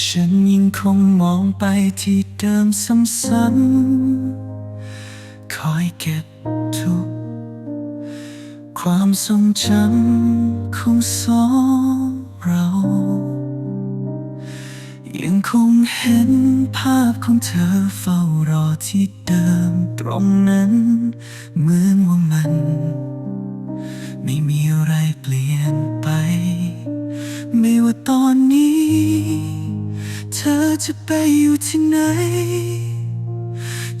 ฉันยังคงมองไปที่เดิมซ้ำๆคอยเก็บทุก ความทรงจำของสองเรา ยังคงเห็นภาพของเธอเฝ้ารอที่เดิมตรงนั้น เหมือนว่ามัน ไม่มีอะไรเปลี่ยนไป ไม่ว่าตอนนี้ ธอจะไปอยู่ที่ไหน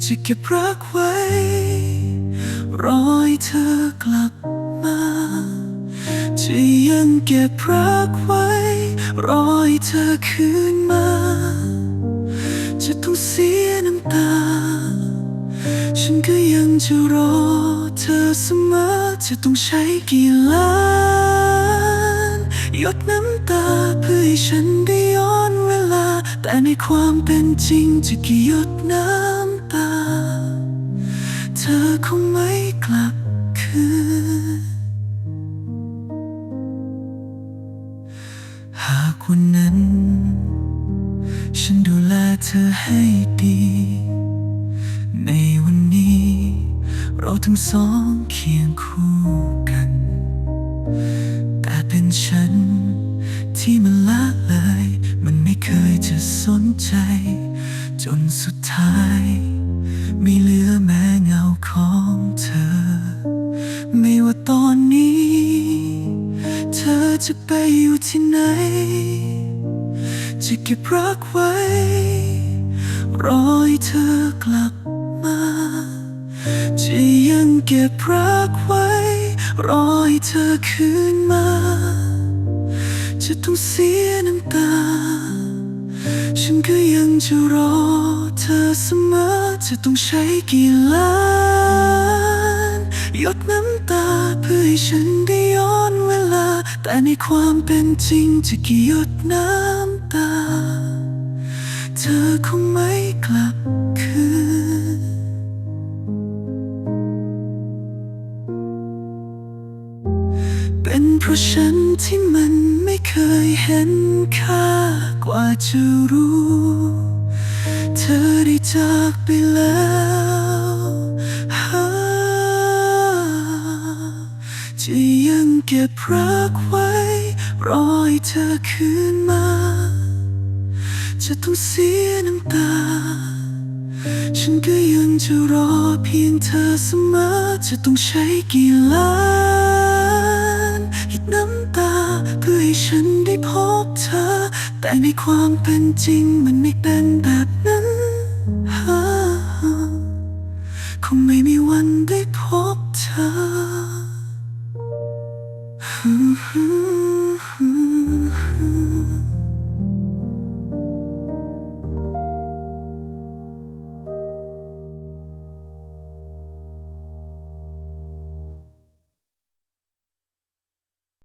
จะเก็บรักไว้ รอให้เธอกลับมา จะยังเก็บรักไว้ รอให้เธอคืนมา จะต้องเสียน้ำตา ฉันก็ยังจะรอเธอเสมอ จะต้องใช้กี่ล้าน หยดน้ำตาเพื่อให้ฉันได้ย้อน แต่ในความเป็นจริงจะกี่หยดน้ำตา เธอคงไม่กลับคืน หากวันนั้น ฉันดูแลเธอให้ดี ในวันนี้ เราทั้งสองเคียงคู่กัน แต่เป็นฉัน สนใจ จนสุดท้าย ไม่เหลือแม้เงาของเธอ ไม่ว่าตอนนี้ เธอจะไปอยู่ที่ไหน จะเก็บรักไว้ รอให้เธอกลับมา จะยังเก็บรักไว้ รอให้เธอคืนมา จะต้องเสียน้ำตา ฉันก็ยังจะรอเธอเสมอจะต้องใช้กี่ล้านหยดน้ำตาเพื่อให้ฉันได้ย้อนเวลา แต่ในความเป็นจริงจะกี่หยดน้ำตา เธอคงไม่กลับคืนเป็นเพราะฉันที่มันไม่เคยเห็นค่า กว่าจะรู้ เธอได้จากไปแล้วจะยังเก็บรักไว้ รอให้เธอคืนมา จะต้องเสียน้ำตา ฉันก็ยังจะรอเพียงเธอเสมอ จะต้องใช้กี่ล้านหยดน้ำตา เพื่อให้ฉันได้พบเธอ แต่ในความเป็นจริงมันไม่เป็นแบบนั้นคงไม่มี